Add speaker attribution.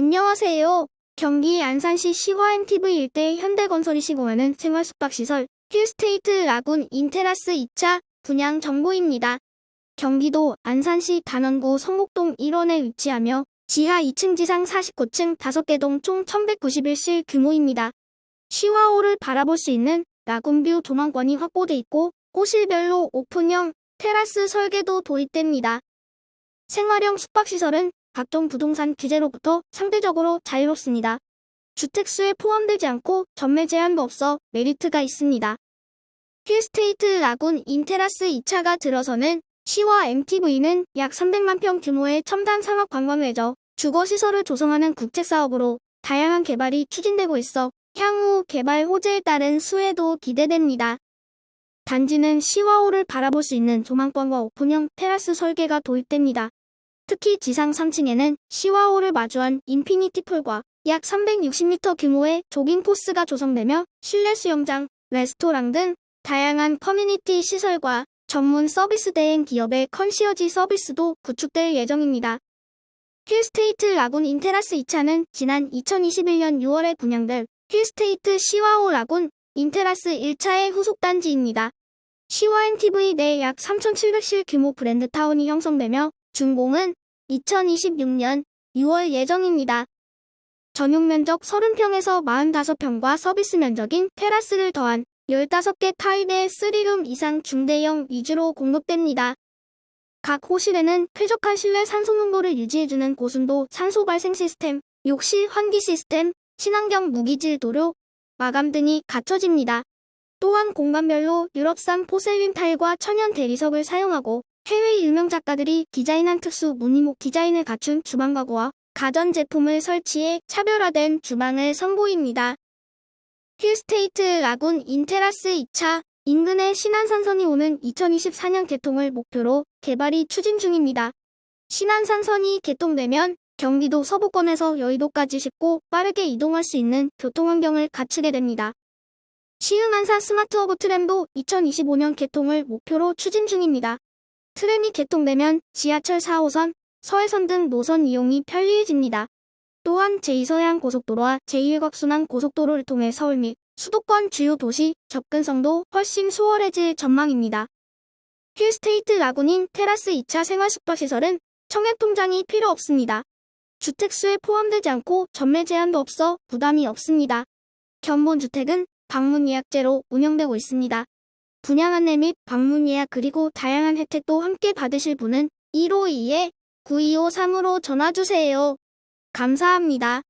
Speaker 1: 안녕하세요. 경기 안산시 시화 MTV 일대 현대건설이 시공하는 생활숙박시설 힐스테이트 라군 인테라스 2차 분양 정보입니다. 경기도 안산시 단원구 성목동 1원에 위치하며 지하 2층 지상 49층 5개 동 총 1191실 규모입니다. 시화호를 바라볼 수 있는 라군뷰 조망권이 확보돼 있고 호실별로 오픈형 테라스 설계도 도입됩니다. 생활형 숙박시설은 각종 부동산 규제로부터 상대적으로 자유롭습니다. 주택수에 포함되지 않고 전매 제한도 없어 메리트가 있습니다. 힐스테이트 라군 인테라스 2차가 들어서는 시와 MTV는 약 300만 평 규모의 첨단 상업 관광외저 주거시설을 조성하는 국책사업으로 다양한 개발이 추진되고 있어 향후 개발 호재에 따른 수혜도 기대됩니다. 단지는 시와호를 바라볼 수 있는 조망권과 오픈형 테라스 설계가 도입됩니다. 특히 지상 3층에는 시와호를 마주한 인피니티 풀과 약 360m 규모의 조깅 코스가 조성되며 실내 수영장, 레스토랑 등 다양한 커뮤니티 시설과 전문 서비스 대행 기업의 컨시어지 서비스도 구축될 예정입니다. 힐스테이트 라군 인테라스 2차는 지난 2021년 6월에 분양된 힐스테이트 시와호 라군 인테라스 1차의 후속단지입니다. 시와 NTV 내 약 3,700실 규모 브랜드 타운이 형성되며 준공은 2026년 6월 예정입니다. 전용 면적 30평에서 45평과 서비스 면적인 테라스를 더한 15개 타입의 3룸 이상 중대형 위주로 공급됩니다. 각 호실에는 쾌적한 실내 산소 농도를 유지해주는 고순도 산소 발생 시스템, 욕실 환기 시스템, 친환경 무기질 도료, 마감 등이 갖춰집니다. 또한 공간별로 유럽산 포셀린 타일과 천연 대리석을 사용하고 해외 유명 작가들이 디자인한 특수 무늬목 디자인을 갖춘 주방 가구와 가전 제품을 설치해 차별화된 주방을 선보입니다. 힐스테이트 라군 인테라스 2차 인근의 신안산선이 오는 2024년 개통을 목표로 개발이 추진 중입니다. 신안산선이 개통되면 경기도 서부권에서 여의도까지 쉽고 빠르게 이동할 수 있는 교통환경을 갖추게 됩니다. 시흥안산 스마트허브 트램도 2025년 개통을 목표로 추진 중입니다. 트램이 개통되면 지하철 4호선, 서해선 등 노선 이용이 편리해집니다. 또한 제2서해안 고속도로와 제1곽순환 고속도로를 통해 서울 및 수도권 주요 도시 접근성도 훨씬 수월해질 전망입니다. 힐스테이트 라군인 테라스 2차 생활숙박시설은 청약통장이 필요 없습니다. 주택수에 포함되지 않고 전매 제한도 없어 부담이 없습니다. 견본주택은 방문 예약제로 운영되고 있습니다. 분양 안내 및 방문 예약 그리고 다양한 혜택도 함께 받으실 분은 152-9253으로 전화주세요. 감사합니다.